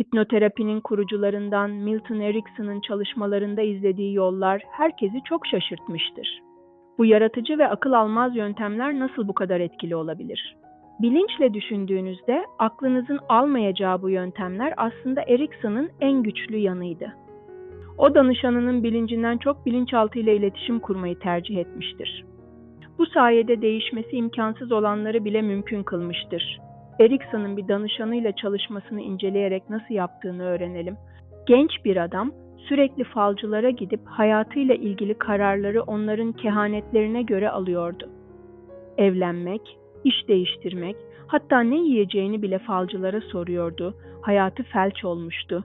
Hipnoterapinin kurucularından Milton Erickson'ın çalışmalarında izlediği yollar herkesi çok şaşırtmıştır. Bu yaratıcı ve akıl almaz yöntemler nasıl bu kadar etkili olabilir? Bilinçle düşündüğünüzde aklınızın almayacağı bu yöntemler aslında Erickson'ın en güçlü yanıydı. O danışanının bilincinden çok bilinçaltı ile iletişim kurmayı tercih etmiştir. Bu sayede değişmesi imkansız olanları bile mümkün kılmıştır. Erickson'un bir danışanıyla çalışmasını inceleyerek nasıl yaptığını öğrenelim. Genç bir adam sürekli falcılara gidip hayatıyla ilgili kararları onların kehanetlerine göre alıyordu. Evlenmek, iş değiştirmek, hatta ne yiyeceğini bile falcılara soruyordu. Hayatı felç olmuştu.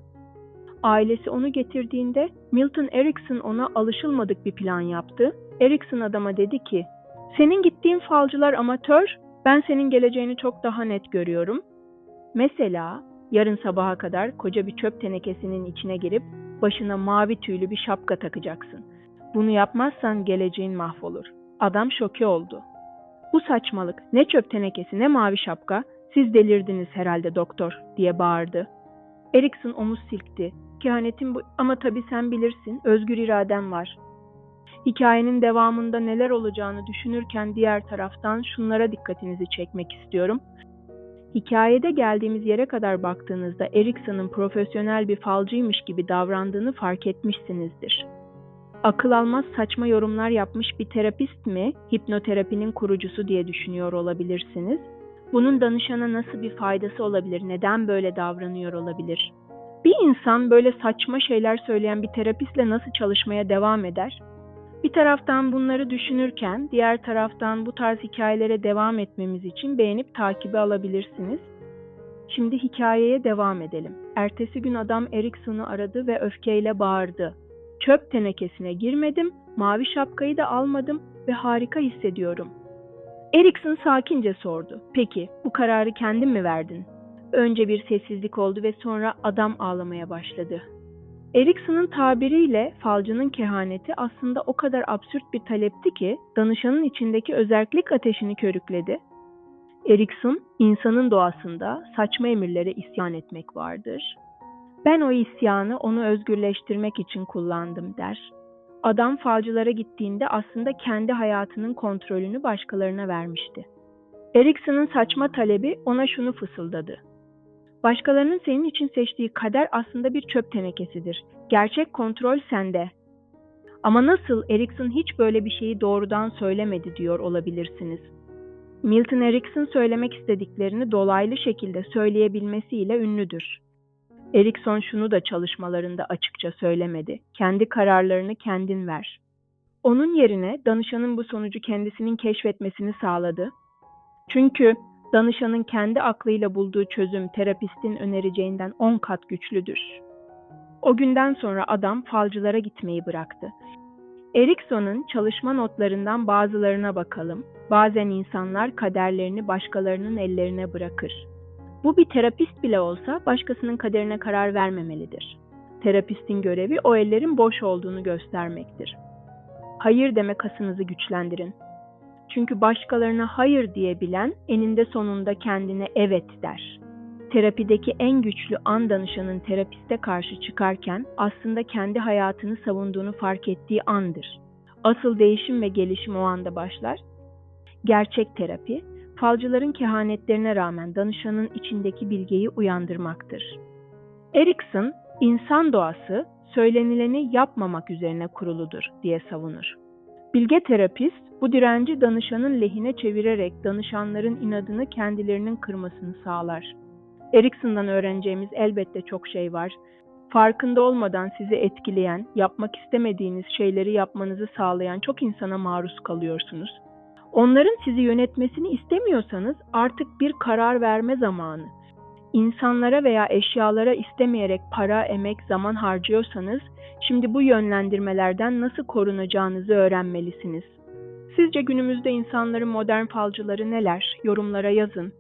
Ailesi onu getirdiğinde Milton Erickson ona alışılmadık bir plan yaptı. Erickson adama dedi ki, senin gittiğin falcılar amatör, ben senin geleceğini çok daha net görüyorum. Mesela yarın sabaha kadar koca bir çöp tenekesinin içine girip başına mavi tüylü bir şapka takacaksın. Bunu yapmazsan geleceğin mahvolur. Adam şoke oldu. Bu saçmalık. Ne çöp tenekesi ne mavi şapka. Siz delirdiniz herhalde doktor diye bağırdı. Erikson omuz silkti. Kehanetin bu ama tabii sen bilirsin. Özgür iraden var. Hikayenin devamında neler olacağını düşünürken diğer taraftan şunlara dikkatinizi çekmek istiyorum. Hikayede geldiğimiz yere kadar baktığınızda Erikson'un profesyonel bir falcıymış gibi davrandığını fark etmişsinizdir. Akıl almaz saçma yorumlar yapmış bir terapist mi, hipnoterapinin kurucusu diye düşünüyor olabilirsiniz. Bunun danışana nasıl bir faydası olabilir, neden böyle davranıyor olabilir? Bir insan böyle saçma şeyler söyleyen bir terapistle nasıl çalışmaya devam eder? Bir taraftan bunları düşünürken diğer taraftan bu tarz hikayelere devam etmemiz için beğenip takibi alabilirsiniz. Şimdi hikayeye devam edelim. Ertesi gün adam Erikson'u aradı ve öfkeyle bağırdı. Çöp tenekesine girmedim, mavi şapkayı da almadım ve harika hissediyorum. Erikson sakince sordu. Peki bu kararı kendin mi verdin? Önce bir sessizlik oldu ve sonra adam ağlamaya başladı. Erikson'un tabiriyle falcının kehaneti aslında o kadar absürt bir talepti ki danışanın içindeki özellik ateşini körükledi. Erikson, insanın doğasında saçma emirlere isyan etmek vardır. Ben o isyanı onu özgürleştirmek için kullandım der. Adam falcılara gittiğinde aslında kendi hayatının kontrolünü başkalarına vermişti. Erikson'un saçma talebi ona şunu fısıldadı. Başkalarının senin için seçtiği kader aslında bir çöp tenekesidir. Gerçek kontrol sende. Ama nasıl Erikson hiç böyle bir şeyi doğrudan söylemedi diyor olabilirsiniz. Milton Erickson söylemek istediklerini dolaylı şekilde söyleyebilmesiyle ünlüdür. Erikson şunu da çalışmalarında açıkça söylemedi. Kendi kararlarını kendin ver. Onun yerine danışanın bu sonucu kendisinin keşfetmesini sağladı. Çünkü danışanın kendi aklıyla bulduğu çözüm terapistin önereceğinden 10 kat güçlüdür. O günden sonra adam falcılara gitmeyi bıraktı. Erikson'un çalışma notlarından bazılarına bakalım. Bazen insanlar kaderlerini başkalarının ellerine bırakır. Bu bir terapist bile olsa başkasının kaderine karar vermemelidir. Terapistin görevi o ellerin boş olduğunu göstermektir. Hayır deme kasınızı güçlendirin. Çünkü başkalarına hayır diyebilen eninde sonunda kendine evet der. Terapideki en güçlü an danışanın terapiste karşı çıkarken aslında kendi hayatını savunduğunu fark ettiği andır. Asıl değişim ve gelişim o anda başlar. Gerçek terapi, falcıların kehanetlerine rağmen danışanın içindeki bilgeyi uyandırmaktır. Erikson, insan doğası söylenileni yapmamak üzerine kuruludur diye savunur. Bilge terapist bu direnci danışanın lehine çevirerek danışanların inadını kendilerinin kırmasını sağlar. Erikson'dan öğreneceğimiz elbette çok şey var. Farkında olmadan sizi etkileyen, yapmak istemediğiniz şeyleri yapmanızı sağlayan çok insana maruz kalıyorsunuz. Onların sizi yönetmesini istemiyorsanız artık bir karar verme zamanı. İnsanlara veya eşyalara istemeyerek para, emek, zaman harcıyorsanız şimdi bu yönlendirmelerden nasıl korunacağınızı öğrenmelisiniz. Sizce günümüzde insanların modern falcıları neler? Yorumlara yazın.